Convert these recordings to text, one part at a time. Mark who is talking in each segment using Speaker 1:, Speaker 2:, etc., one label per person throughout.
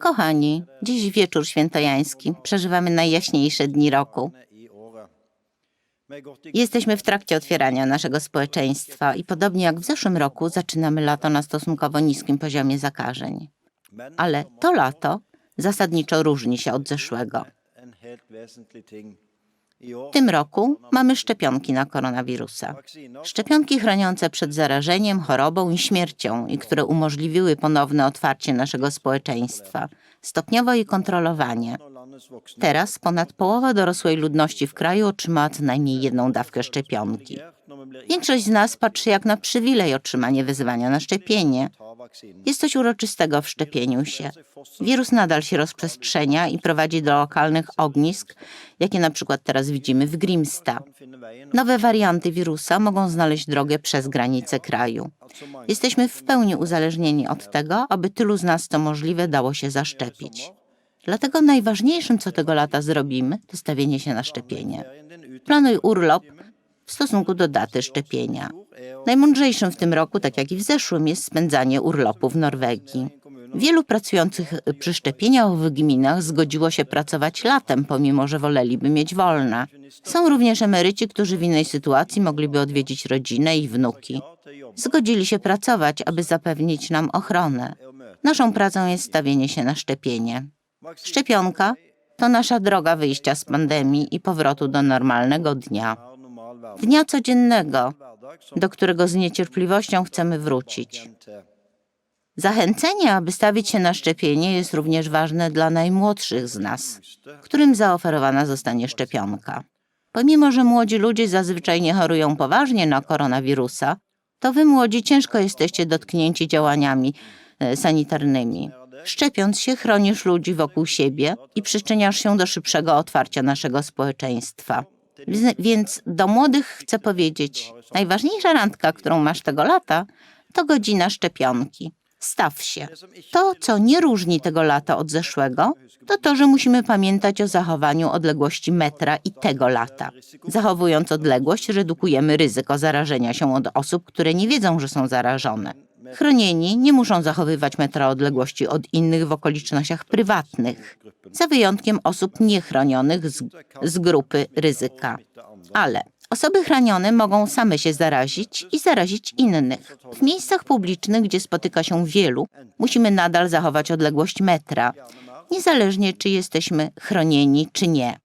Speaker 1: Kochani, dziś wieczór świętojański. Przeżywamy najjaśniejsze dni roku. Jesteśmy w trakcie otwierania naszego społeczeństwa i podobnie jak w zeszłym roku zaczynamy lato na stosunkowo niskim poziomie zakażeń. Ale to lato zasadniczo różni się od zeszłego. W tym roku mamy szczepionki na koronawirusa. Szczepionki chroniące przed zarażeniem, chorobą i śmiercią i które umożliwiły ponowne otwarcie naszego społeczeństwa, stopniowo i kontrolowanie. Teraz ponad połowa dorosłej ludności w kraju otrzymała co najmniej jedną dawkę szczepionki. Większość z nas patrzy jak na przywilej otrzymanie wezwania na szczepienie. Jest coś uroczystego w szczepieniu się. Wirus nadal się rozprzestrzenia i prowadzi do lokalnych ognisk, jakie na przykład teraz widzimy w Grimsta. Nowe warianty wirusa mogą znaleźć drogę przez granice kraju. Jesteśmy w pełni uzależnieni od tego, aby tylu z nas to możliwe dało się zaszczepić. Dlatego najważniejszym, co tego lata zrobimy, to stawienie się na szczepienie. Planuj urlop w stosunku do daty szczepienia. Najmądrzejszym w tym roku, tak jak i w zeszłym, jest spędzanie urlopu w Norwegii. Wielu pracujących przy szczepieniach w gminach zgodziło się pracować latem, pomimo że woleliby mieć wolne. Są również emeryci, którzy w innej sytuacji mogliby odwiedzić rodzinę i wnuki. Zgodzili się pracować, aby zapewnić nam ochronę. Naszą pracą jest stawienie się na szczepienie. Szczepionka to nasza droga wyjścia z pandemii i powrotu do normalnego dnia. Dnia codziennego, do którego z niecierpliwością chcemy wrócić. Zachęcenie, aby stawić się na szczepienie, jest również ważne dla najmłodszych z nas, którym zaoferowana zostanie szczepionka. Pomimo, że młodzi ludzie zazwyczaj nie chorują poważnie na koronawirusa, to wy młodzi ciężko jesteście dotknięci działaniami e, sanitarnymi. Szczepiąc się, chronisz ludzi wokół siebie i przyczyniasz się do szybszego otwarcia naszego społeczeństwa. Więc do młodych chcę powiedzieć: najważniejsza randka, którą masz tego lata, to godzina szczepionki. Staw się. To, co nie różni tego lata od zeszłego, to to, że musimy pamiętać o zachowaniu odległości metra i tego lata. Zachowując odległość, redukujemy ryzyko zarażenia się od osób, które nie wiedzą, że są zarażone. Chronieni nie muszą zachowywać metra odległości od innych w okolicznościach prywatnych, za wyjątkiem osób niechronionych z, z grupy ryzyka. Ale osoby chronione mogą same się zarazić i zarazić innych. W miejscach publicznych, gdzie spotyka się wielu, musimy nadal zachować odległość metra, niezależnie czy jesteśmy chronieni, czy nie.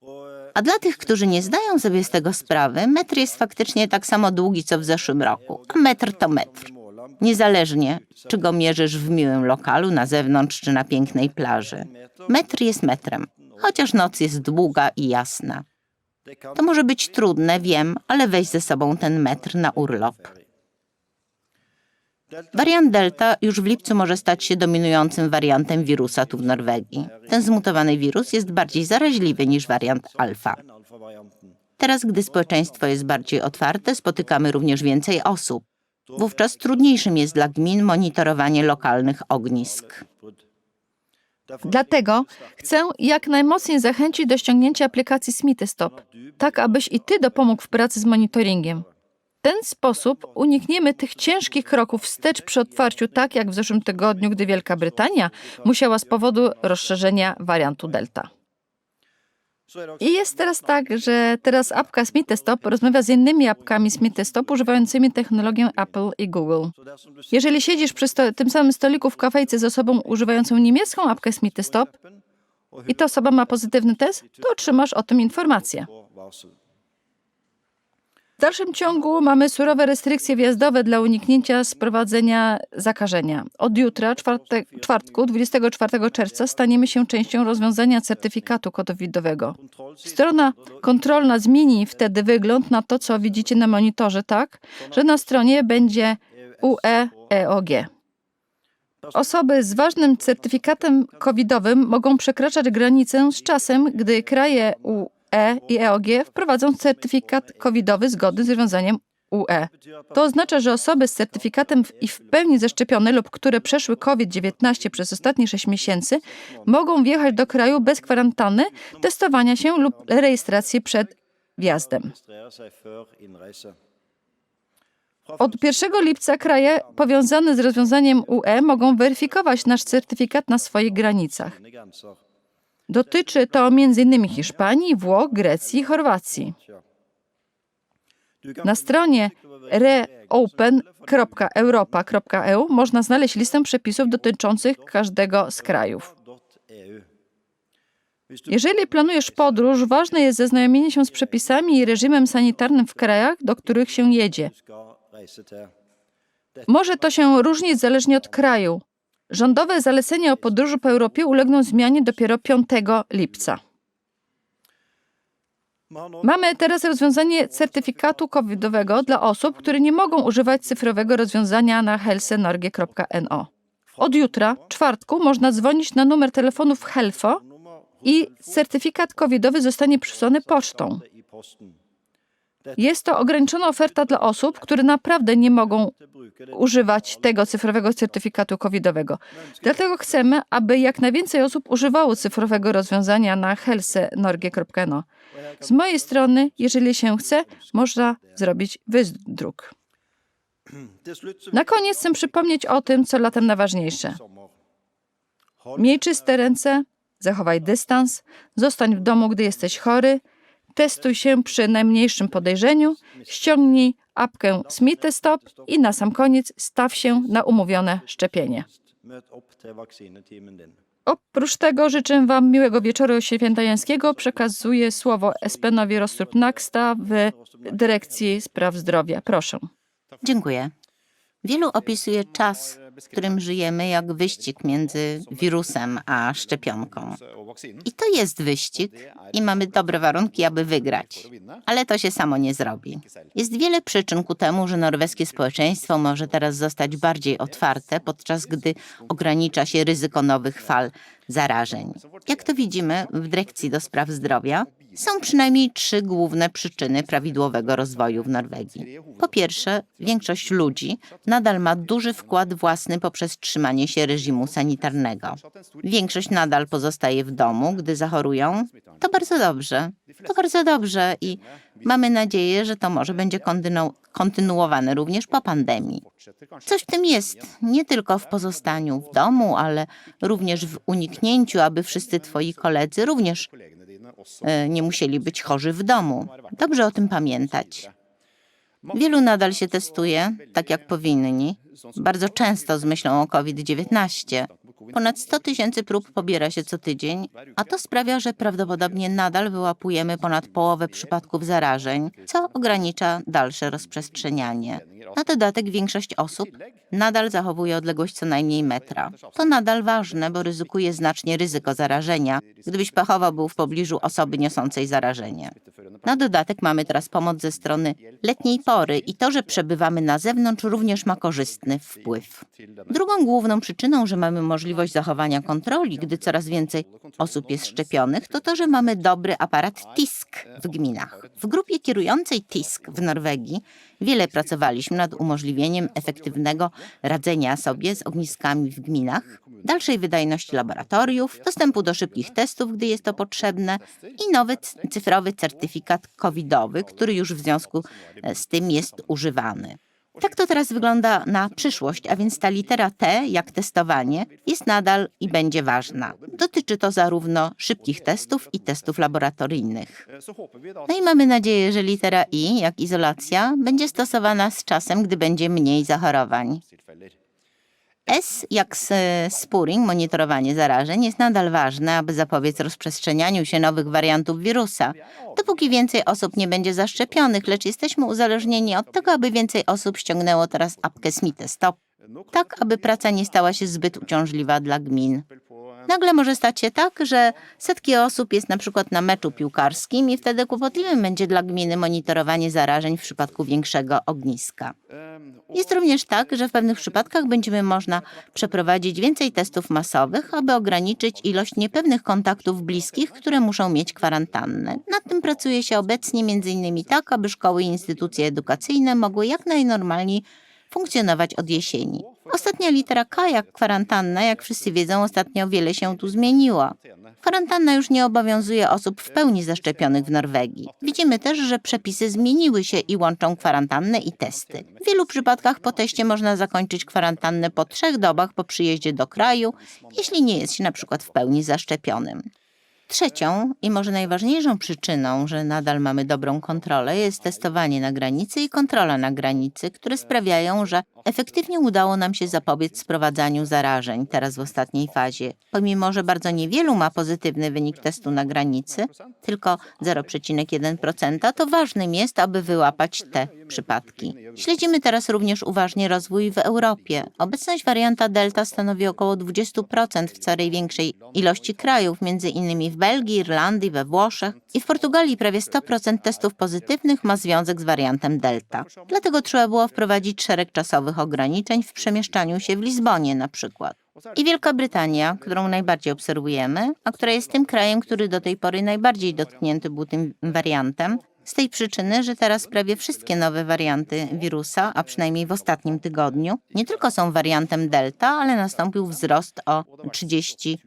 Speaker 1: A dla tych, którzy nie zdają sobie z tego sprawy, metr jest faktycznie tak samo długi co w zeszłym roku. A metr to metr. Niezależnie, czy go mierzysz w miłym lokalu, na zewnątrz, czy na pięknej plaży. Metr jest metrem, chociaż noc jest długa i jasna. To może być trudne, wiem, ale weź ze sobą ten metr na urlop. Wariant Delta już w lipcu może stać się dominującym wariantem wirusa tu w Norwegii. Ten zmutowany wirus jest bardziej zaraźliwy niż wariant alfa. Teraz, gdy społeczeństwo jest bardziej otwarte, spotykamy również więcej osób. Wówczas trudniejszym jest dla gmin monitorowanie lokalnych ognisk.
Speaker 2: Dlatego chcę jak najmocniej zachęcić do ściągnięcia aplikacji Smithy Stop, tak abyś i ty dopomógł w pracy z monitoringiem. W ten sposób unikniemy tych ciężkich kroków wstecz przy otwarciu, tak jak w zeszłym tygodniu, gdy Wielka Brytania musiała z powodu rozszerzenia wariantu Delta. I jest teraz tak, że teraz apka Smithy Stop rozmawia z innymi apkami Smithy Stop używającymi technologię Apple i Google. Jeżeli siedzisz przy tym samym stoliku w kafejce z osobą używającą niemiecką apkę Smithy Stop i ta osoba ma pozytywny test, to otrzymasz o tym informację. W dalszym ciągu mamy surowe restrykcje wjazdowe dla uniknięcia sprowadzenia zakażenia. Od jutra, czwarte, czwartku, 24 czerwca, staniemy się częścią rozwiązania certyfikatu covidowego. Strona kontrolna zmieni wtedy wygląd na to, co widzicie na monitorze, tak, że na stronie będzie UE EOG. Osoby z ważnym certyfikatem covidowym mogą przekraczać granicę z czasem, gdy kraje UE i EOG wprowadzą certyfikat covidowy zgodny z rozwiązaniem UE. To oznacza, że osoby z certyfikatem i w pełni zaszczepione lub które przeszły COVID-19 przez ostatnie 6 miesięcy mogą wjechać do kraju bez kwarantanny, testowania się lub rejestracji przed wjazdem. Od 1 lipca kraje powiązane z rozwiązaniem UE mogą weryfikować nasz certyfikat na swoich granicach. Dotyczy to m.in. Hiszpanii, Włoch, Grecji i Chorwacji. Na stronie reopen.europa.eu można znaleźć listę przepisów dotyczących każdego z krajów. Jeżeli planujesz podróż, ważne jest zaznajomienie się z przepisami i reżimem sanitarnym w krajach, do których się jedzie. Może to się różnić zależnie od kraju. Rządowe zalecenia o podróży po Europie ulegną zmianie dopiero 5 lipca. Mamy teraz rozwiązanie certyfikatu covidowego dla osób, które nie mogą używać cyfrowego rozwiązania na helsenorgie.no. Od jutra, czwartku, można dzwonić na numer telefonu w Helfo i certyfikat covidowy zostanie przysłany pocztą. Jest to ograniczona oferta dla osób, które naprawdę nie mogą używać tego cyfrowego certyfikatu covidowego. Dlatego chcemy, aby jak najwięcej osób używało cyfrowego rozwiązania na helsenorgie.no. Z mojej strony, jeżeli się chce, można zrobić wydruk. Na koniec chcę przypomnieć o tym, co latem najważniejsze. Miej czyste ręce, zachowaj dystans, zostań w domu, gdy jesteś chory, testuj się przy najmniejszym podejrzeniu, ściągnij apkę Smittestop i na sam koniec staw się na umówione szczepienie. Oprócz tego życzę Wam miłego wieczoru świętajańskiego. Przekazuję słowo Espenowi Rostrup Naksta w Dyrekcji Spraw Zdrowia. Proszę.
Speaker 1: Dziękuję. Wielu opisuje czas, w którym żyjemy, jak wyścig między wirusem a szczepionką. I to jest wyścig i mamy dobre warunki, aby wygrać. Ale to się samo nie zrobi. Jest wiele przyczyn ku temu, że norweskie społeczeństwo może teraz zostać bardziej otwarte, podczas gdy ogranicza się ryzyko nowych fal zarażeń. Jak to widzimy w Dyrekcji do Spraw Zdrowia, są przynajmniej trzy główne przyczyny prawidłowego rozwoju w Norwegii. Po pierwsze, większość ludzi nadal ma duży wkład własny poprzez trzymanie się reżimu sanitarnego. Większość nadal pozostaje w domu, gdy zachorują. To bardzo dobrze. To bardzo dobrze i mamy nadzieję, że to może będzie kontynu- kontynuowane również po pandemii. Coś w tym jest, nie tylko w pozostaniu w domu, ale również w uniknięciu, aby wszyscy twoi koledzy również nie musieli być chorzy w domu. Dobrze o tym pamiętać. Wielu nadal się testuje, tak jak powinni, bardzo często z myślą o COVID-19. Ponad 100 tysięcy prób pobiera się co tydzień, a to sprawia, że prawdopodobnie nadal wyłapujemy ponad połowę przypadków zarażeń, co ogranicza dalsze rozprzestrzenianie. Na dodatek większość osób nadal zachowuje odległość co najmniej metra. To nadal ważne, bo ryzykuje znacznie ryzyko zarażenia, gdybyś pechowo był w pobliżu osoby niosącej zarażenie. Na dodatek mamy teraz pomoc ze strony letniej pory i to, że przebywamy na zewnątrz również ma korzystny wpływ. Drugą główną przyczyną, że mamy możliwość zachowania kontroli, gdy coraz więcej osób jest szczepionych, to to, że mamy dobry aparat TISK w gminach. W grupie kierującej TISK w Norwegii wiele pracowaliśmy nad umożliwieniem efektywnego radzenia sobie z ogniskami w gminach, dalszej wydajności laboratoriów, dostępu do szybkich testów, gdy jest to potrzebne i nowy cyfrowy certyfikat covidowy, który już w związku e, z tym jest używany. Tak to teraz wygląda na przyszłość, a więc ta litera T, jak testowanie, jest nadal i będzie ważna. Dotyczy to zarówno szybkich testów i testów laboratoryjnych. No i mamy nadzieję, że litera I, jak izolacja, będzie stosowana z czasem, gdy będzie mniej zachorowań. S, jak spuring, monitorowanie zarażeń, jest nadal ważne, aby zapobiec rozprzestrzenianiu się nowych wariantów wirusa. Dopóki więcej osób nie będzie zaszczepionych, lecz jesteśmy uzależnieni od tego, aby więcej osób ściągnęło teraz apkę Smittestop, tak aby praca nie stała się zbyt uciążliwa dla gmin. Nagle może stać się tak, że setki osób jest na przykład na meczu piłkarskim i wtedy kłopotliwym będzie dla gminy monitorowanie zarażeń w przypadku większego ogniska. Jest również tak, że w pewnych przypadkach będziemy można przeprowadzić więcej testów masowych, aby ograniczyć ilość niepewnych kontaktów bliskich, które muszą mieć kwarantannę. Nad tym pracuje się obecnie m.in. tak, aby szkoły i instytucje edukacyjne mogły jak najnormalniej funkcjonować od jesieni. Ostatnia litera K jak kwarantanna, jak wszyscy wiedzą, ostatnio wiele się tu zmieniło. Kwarantanna już nie obowiązuje osób w pełni zaszczepionych w Norwegii. Widzimy też, że przepisy zmieniły się i łączą kwarantannę i testy. W wielu przypadkach po teście można zakończyć kwarantannę po trzech dobach po przyjeździe do kraju, jeśli nie jest się na przykład w pełni zaszczepionym. Trzecią i może najważniejszą przyczyną, że nadal mamy dobrą kontrolę, jest testowanie na granicy i kontrola na granicy, które sprawiają, że efektywnie udało nam się zapobiec sprowadzaniu zarażeń teraz w ostatniej fazie. Pomimo, że bardzo niewielu ma pozytywny wynik testu na granicy, tylko 0,1%, to ważnym jest, aby wyłapać te przypadki. Śledzimy teraz również uważnie rozwój w Europie. Obecność warianta Delta stanowi około 20% w coraz większej ilości krajów, między innymi w Belgii, Irlandii, we Włoszech i w Portugalii prawie 100% testów pozytywnych ma związek z wariantem Delta. Dlatego trzeba było wprowadzić szereg czasowych ograniczeń w przemieszczaniu się w Lizbonie na przykład. I Wielka Brytania, którą najbardziej obserwujemy, a która jest tym krajem, który do tej pory najbardziej dotknięty był tym wariantem, z tej przyczyny, że teraz prawie wszystkie nowe warianty wirusa, a przynajmniej w ostatnim tygodniu, nie tylko są wariantem Delta, ale nastąpił wzrost o 30%.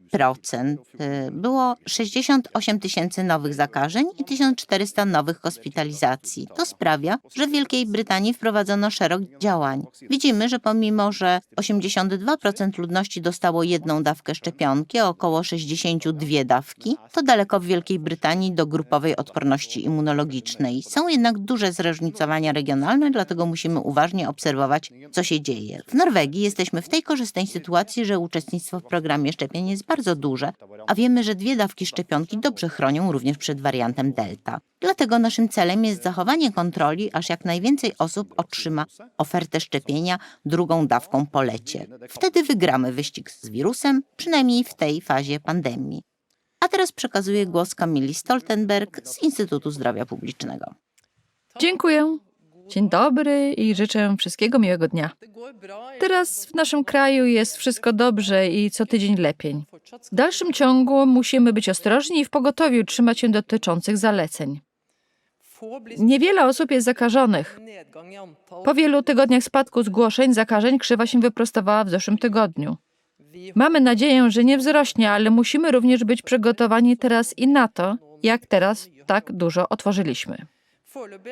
Speaker 1: Y, Było 68 tysięcy nowych zakażeń i 1400 nowych hospitalizacji. To sprawia, że w Wielkiej Brytanii wprowadzono szereg działań. Widzimy, że pomimo, że 82% ludności dostało jedną dawkę szczepionki, około 62 dawki, to daleko w Wielkiej Brytanii do grupowej odporności immunologicznej. Są jednak duże zróżnicowania regionalne, dlatego musimy uważnie obserwować, co się dzieje. W Norwegii jesteśmy w tej korzystnej sytuacji, że uczestnictwo w programie szczepień jest bardzo duże, a wiemy, że dwie dawki szczepionki dobrze chronią również przed wariantem Delta. Dlatego naszym celem jest zachowanie kontroli, aż jak najwięcej osób otrzyma ofertę szczepienia drugą dawką po lecie. Wtedy wygramy wyścig z wirusem, przynajmniej w tej fazie pandemii. A teraz przekazuję głos Kamili Stoltenberg z Instytutu Zdrowia Publicznego.
Speaker 2: Dziękuję. Dzień dobry i życzę wszystkiego miłego dnia. Teraz w naszym kraju jest wszystko dobrze i co tydzień lepiej. W dalszym ciągu musimy być ostrożni i w pogotowiu trzymać się dotyczących zaleceń. Niewiele osób jest zakażonych. Po wielu tygodniach spadku zgłoszeń zakażeń krzywa się wyprostowała w zeszłym tygodniu. Mamy nadzieję, że nie wzrośnie, ale musimy również być przygotowani teraz i na to, jak teraz tak dużo otworzyliśmy.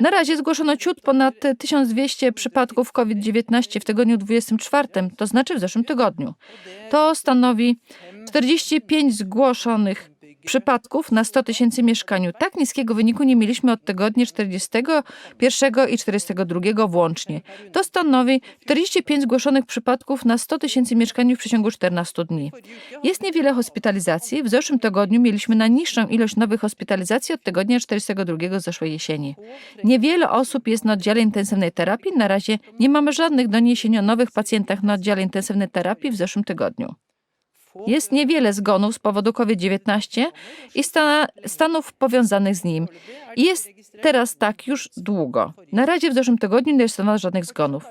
Speaker 2: Na razie zgłoszono ciut ponad 1200 przypadków COVID-19 w tygodniu 24, to znaczy w zeszłym tygodniu. To stanowi 45 zgłoszonych przypadków na 100 tysięcy mieszkaniu. Tak niskiego wyniku nie mieliśmy od tygodnia 41 i 42 włącznie. To stanowi 45 zgłoszonych przypadków na 100 tysięcy mieszkaniu w przeciągu 14 dni. Jest niewiele hospitalizacji. W zeszłym tygodniu mieliśmy najniższą ilość nowych hospitalizacji od tygodnia 42 zeszłej jesieni. Niewiele osób jest na oddziale intensywnej terapii. Na razie nie mamy żadnych doniesień o nowych pacjentach na oddziale intensywnej terapii w zeszłym tygodniu. Jest niewiele zgonów z powodu COVID-19 i sta stanów powiązanych z nim. Jest teraz tak już długo. Na razie w zeszłym tygodniu nie rejestrowano żadnych zgonów.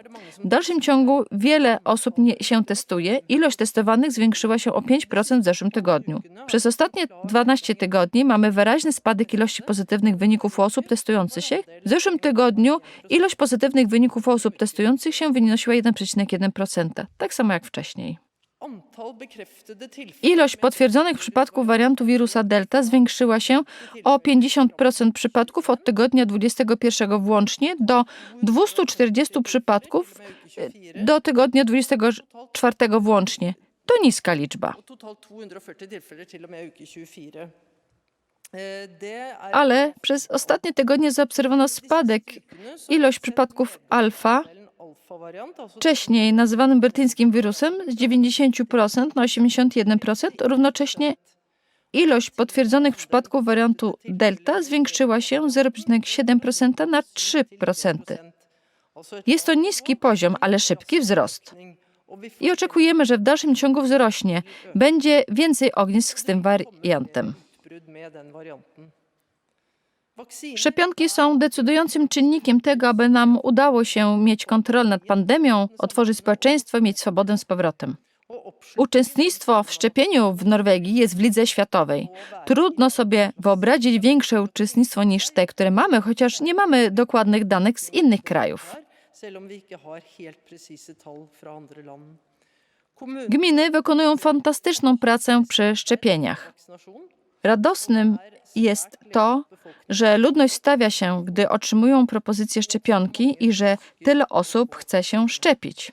Speaker 2: W dalszym ciągu wiele osób nie, się testuje. Ilość testowanych zwiększyła się o 5% w zeszłym tygodniu. Przez ostatnie 12 tygodni mamy wyraźny spadek ilości pozytywnych wyników u osób testujących się. W zeszłym tygodniu ilość pozytywnych wyników u osób testujących się wynosiła 1,1%, tak samo jak wcześniej. Ilość potwierdzonych przypadków wariantu wirusa Delta zwiększyła się o 50% przypadków od tygodnia 21 włącznie do 240 przypadków e, do tygodnia 24 włącznie. To niska liczba. Ale przez ostatnie tygodnie zaobserwowano spadek ilość przypadków alfa, wcześniej nazywanym brytyjskim wirusem, z 90% na 81%. Równocześnie ilość potwierdzonych przypadków wariantu delta zwiększyła się z 0,7% na 3%. Jest to niski poziom, ale szybki wzrost. I oczekujemy, że w dalszym ciągu wzrośnie. Będzie więcej ognisk z tym wariantem. Szczepionki są decydującym czynnikiem tego, aby nam udało się mieć kontrolę nad pandemią, otworzyć społeczeństwo i mieć swobodę z powrotem. Uczestnictwo w szczepieniu w Norwegii jest w lidze światowej. Trudno sobie wyobrazić większe uczestnictwo niż te, które mamy, chociaż nie mamy dokładnych danych z innych krajów. Gminy wykonują fantastyczną pracę przy szczepieniach. Radosnym jest to, że ludność stawia się, gdy otrzymują propozycję szczepionki i że tyle osób chce się szczepić.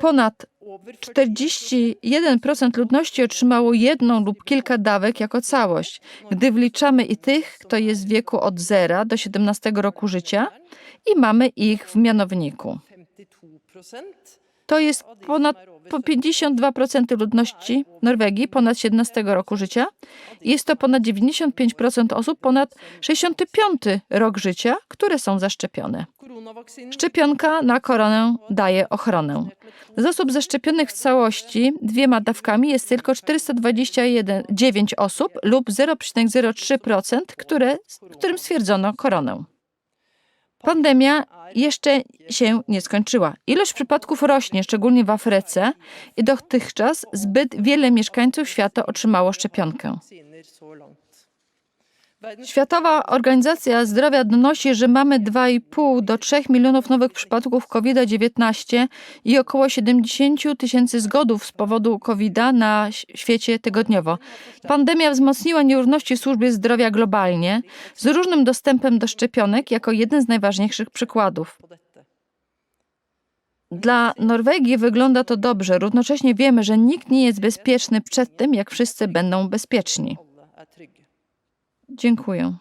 Speaker 2: Ponad
Speaker 3: over 40
Speaker 2: 41% ludności otrzymało jedną lub kilka dawek jako całość. Gdy wliczamy i tych, kto jest w wieku od 0 do 17 roku życia i mamy ich w mianowniku.
Speaker 3: 52%
Speaker 2: To jest ponad po 52% ludności Norwegii ponad 17 roku życia. Jest to ponad 95% osób ponad 65 rok życia, które są zaszczepione. Szczepionka na koronę daje ochronę. Z osób zaszczepionych w całości dwiema dawkami jest tylko 429 osób lub 0,03%, które, którym stwierdzono koronę. Pandemia jeszcze się nie skończyła. Ilość przypadków rośnie, szczególnie w Afryce, i dotychczas zbyt wiele mieszkańców świata otrzymało szczepionkę. Światowa Organizacja Zdrowia donosi, że mamy 2,5 do 3 milionów nowych przypadków COVID-19 i około 70 tysięcy zgonów z powodu COVID na świecie tygodniowo. Pandemia wzmocniła nierówności w służbie zdrowia globalnie z różnym dostępem do szczepionek jako jeden z najważniejszych przykładów. Dla Norwegii wygląda to dobrze. Równocześnie wiemy, że nikt nie jest bezpieczny przed tym, jak wszyscy będą bezpieczni. Dziękuję.